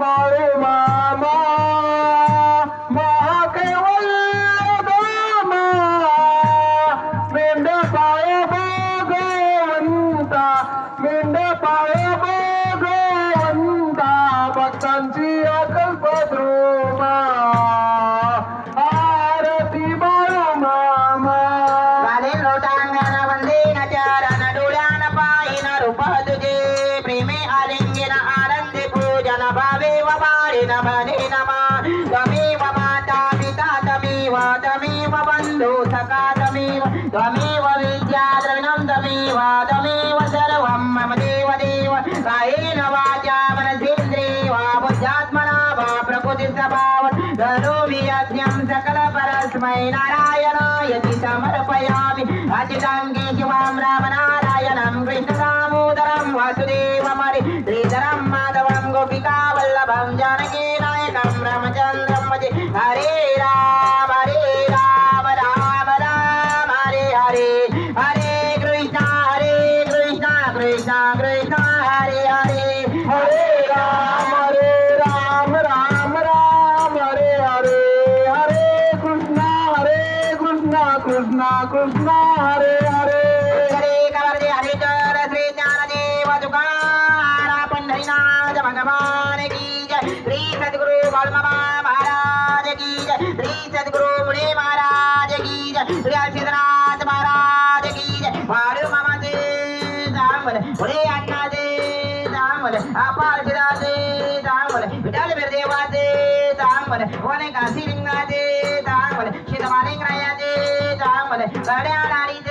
বারো মা सखा तमेव त्वमेव विद्या द्रविणं तमेव तमेव सर्वं मम देव देव कायेन वाचा मनसेन्द्रिय वा बुद्ध्यात्मना वा प्रकृतिस्वभावत् करोमि यज्ञं सकल परस्मै नारायणायति समर्पयामि अचिताङ्गे शिवां रामनारायणं कृष्णदामोदरं वासुदेवमरि सद्गुरु बालमामा महाराज की जय। श्री सद्गुरु मुनि महाराज की जय। श्री सिद्धनाथ महाराज की जय। मारू मामा दे दामल मुनि अण्णा दे दामल अपार सिदा दे दामल विठाल बिरदेवा दे दामल वने काशी लिंगा दे दामल शितमालिंगराया दे दामल गड्या नारी दे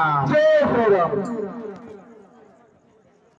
Jai Jai Jai